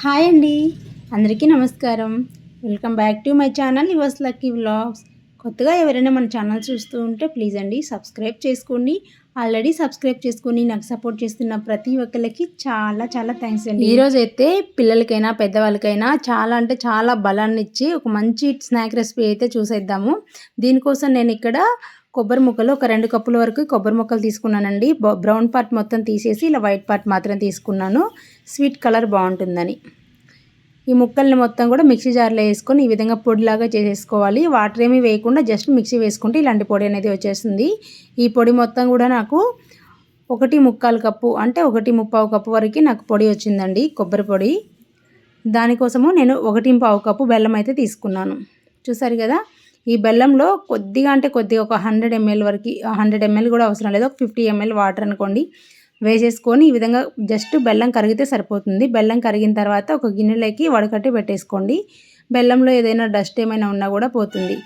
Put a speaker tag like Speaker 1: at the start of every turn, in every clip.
Speaker 1: Hi అండి. అందరికీ నమస్కారం. Welcome back to my channel yours lucky vlogs. కొత్తగా ఎవరైనా మన ఛానల్ చూస్తూ ఉంటే ప్లీజ్ అండి సబ్స్క్రైబ్ చేసుకోండి. ఆల్రెడీ సబ్స్క్రైబ్ చేసుకుని నాకు సపోర్ట్ చేస్తున్న ప్రతి ఒక్కరికి చాలా చాలా థ్యాంక్స్ అండి. ఈరోజు అయితే పిల్లలకైనా పెద్దవాళ్ళకైనా చాలా అంటే చాలా బలాన్ని ఇచ్చి ఒక మంచి స్నాక్ రెసిపీ అయితే చూసేద్దాము. దీనికోసం నేను ఇక్కడ కొబ్బరి ముక్కలు ఒక రెండు కప్పుల వరకు కొబ్బరి ముక్కలు తీసుకున్నానండి. బ్రౌన్ పార్ట్ మొత్తం తీసేసి ఇలా వైట్ పార్ట్ మాత్రం తీసుకున్నాను. స్వీట్ కలర్ బాగుంటుందని. ఈ ముక్కల్ని మొత్తం కూడా మిక్సీ జార్లో వేసుకొని ఈ విధంగా పొడిలాగా చేసేసుకోవాలి. వాటర్ ఏమీ వేయకుండా జస్ట్ మిక్సీ వేసుకుంటే ఇలాంటి పొడి అనేది వచ్చేస్తుంది. ఈ పొడి మొత్తం కూడా నాకు ఒకటి ముక్కాలు కప్పు అంటే ఒకటి ముప్పావు కప్పు వరకు నాకు పొడి వచ్చిందండి కొబ్బరి పొడి. దానికోసము నేను ఒకటి పావు కప్పు బెల్లం అయితే తీసుకున్నాను. చూసారు కదా ఈ బెల్లంలో కొద్దిగా అంటే కొద్దిగా ఒక హండ్రెడ్ ఎంఎల్ వరకు హండ్రెడ్ ఎంఎల్ కూడా అవసరం లేదు ఒక ఫిఫ్టీ ఎంఎల్ వాటర్ అనుకోండి. వేసేసుకొని ఈ విధంగా జస్ట్ బెల్లం కరిగితే సరిపోతుంది. బెల్లం కరిగిన తర్వాత ఒక గిన్నెలోకి వడకట్టి పెట్టేసుకోండి. బెల్లంలో ఏదైనా డస్ట్ ఏమైనా ఉన్నా కూడా పోతుంది.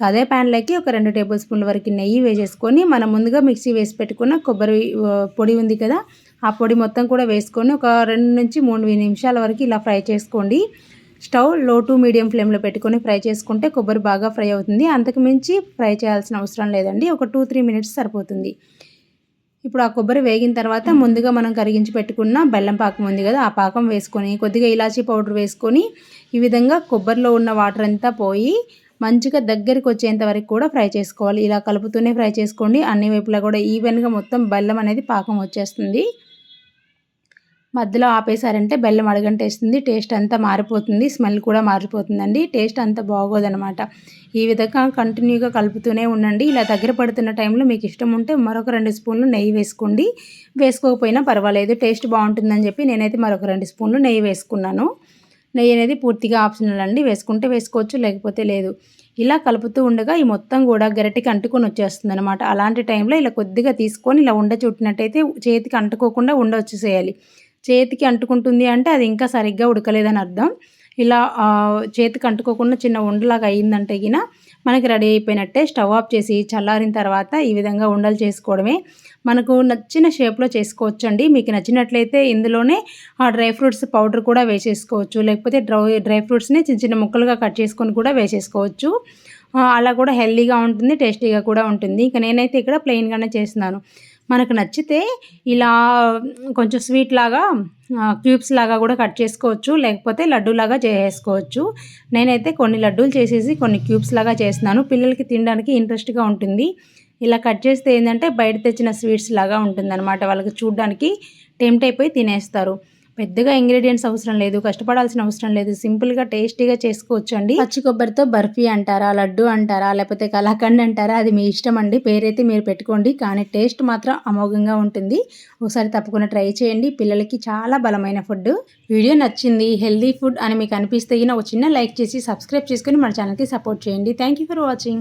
Speaker 1: అదే ప్యాన్లోకి ఒక రెండు టేబుల్ స్పూన్ల వరకు నెయ్యి వేసేసుకొని మనం ముందుగా మిక్సీ వేసి పెట్టుకున్న కొబ్బరి పొడి ఉంది కదా ఆ పొడి మొత్తం కూడా వేసుకొని ఒక రెండు నుంచి మూడు నిమిషాల వరకు ఇలా ఫ్రై చేసుకోండి. స్టవ్లో టు మీడియం ఫ్లేమ్లో పెట్టుకొని ఫ్రై చేసుకుంటే కొబ్బరి బాగా ఫ్రై అవుతుంది. అంతకుమించి ఫ్రై చేయాల్సిన అవసరం లేదండి. ఒక టూ త్రీ మినిట్స్ సరిపోతుంది. ఇప్పుడు ఆ కొబ్బరి వేగిన తర్వాత ముందుగా మనం కరిగించి పెట్టుకున్న బెల్లం పాకం ఉంది కదా ఆ పాకం వేసుకొని కొద్దిగా ఇలాచీ పౌడర్ వేసుకొని ఈ విధంగా కొబ్బరిలో ఉన్న వాటర్ అంతా పోయి మంచిగా దగ్గరికి వచ్చేంత వరకు కూడా ఫ్రై చేసుకోవాలి. ఇలా కలుపుతూనే ఫ్రై చేసుకోండి. అన్ని వైపులా కూడా ఈవెన్గా మొత్తం బెల్లం అనేది పాకం వచ్చేస్తుంది. మధ్యలో ఆపేశారంటే బెల్లం అడగంటేస్తుంది టేస్ట్ అంతా మారిపోతుంది స్మెల్ కూడా మారిపోతుందండి. టేస్ట్ అంత బాగోదనమాట. ఈ విధంగా కంటిన్యూగా కలుపుతూనే ఉండండి. ఇలా దగ్గర పడుతున్న టైంలో మీకు ఇష్టం ఉంటే మరొక రెండు స్పూన్లు నెయ్యి వేసుకోండి. వేసుకోకపోయినా పర్వాలేదు టేస్ట్ బాగుంటుందని చెప్పి నేనైతే మరొక రెండు స్పూన్లు నెయ్యి వేసుకున్నాను. నెయ్యి అనేది పూర్తిగా ఆప్షనల్ అండి. వేసుకుంటే వేసుకోవచ్చు లేకపోతే లేదు. ఇలా కలుపుతూ ఉండగా ఈ మొత్తం కూడా గరిటెకి అంటుకొని వచ్చేస్తుంది అనమాట అలాంటి టైంలో ఇలా కొద్దిగా తీసుకొని ఇలా ఉండ చుట్టినట్టయితే చేతికి అంటుకోకుండా ఉండ వచ్చేసేయాలి చేతికి అంటుకుంటుంది అంటే అది ఇంకా సరిగ్గా ఉడకలేదని అర్థం. ఇలా చేతికి అంటుకోకుండా చిన్న ఉండలాగా అయిందంటే గిన మనకి రెడీ అయిపోయినట్టే స్టవ్ ఆఫ్ చేసి చల్లారిన తర్వాత ఈ విధంగా ఉండలు చేసుకోవడమే. మనకు నచ్చిన షేప్లో చేసుకోవచ్చు అండి మీకు నచ్చినట్లయితే ఇందులోనే ఆ డ్రై ఫ్రూట్స్ పౌడర్ కూడా వేసేసుకోవచ్చు. లేకపోతే డ్రై డ్రై ఫ్రూట్స్ని చిన్న చిన్న ముక్కలుగా కట్ చేసుకొని కూడా వేసేసుకోవచ్చు. అలా కూడా హెల్దీగా ఉంటుంది టేస్టీగా కూడా ఉంటుంది. ఇంకా నేనైతే ఇక్కడ ప్లెయిన్గానే చేస్తున్నాను. మనకు నచ్చితే ఇలా కొంచెం స్వీట్ లాగా క్యూబ్స్ లాగా కూడా కట్ చేసుకోవచ్చు. లేకపోతే లడ్డూలాగా చేసేసుకోవచ్చు. నేనైతే కొన్ని లడ్డూలు చేసేసి కొన్ని క్యూబ్స్ లాగా చేస్తున్నాను. పిల్లలకి తినడానికి ఇంట్రెస్ట్గా ఉంటుంది. ఇలా కట్ చేస్తే ఏంటంటే బయట తెచ్చిన స్వీట్స్ లాగా ఉంటుందన్నమాట. వాళ్ళకి చూడడానికి టెంప్ట్ అయిపోయి తినేస్తారు. పెద్దగా ఇంగ్రీడియంట్స్ అవసరం లేదు కష్టపడాల్సిన అవసరం లేదు సింపుల్గా టేస్టీగా చేసుకోవచ్చు అండి పచ్చి కొబ్బరితో బర్ఫీ అంటారా లడ్డు అంటారా లేకపోతే కలాకండ్ అంటారా అది మీ ఇష్టం అండి. పేరైతే మీరు పెట్టుకోండి కానీ టేస్ట్ మాత్రం అమోఘంగా ఉంటుంది. ఒకసారి తప్పకుండా ట్రై చేయండి. పిల్లలకి చాలా బలమైన ఫుడ్. వీడియో నచ్చింది హెల్దీ ఫుడ్ అని మీకు అనిపిస్తే ఒక చిన్న లైక్ చేసి సబ్స్క్రైబ్ చేసుకుని మన ఛానల్కి సపోర్ట్ చేయండి. Thank for watching.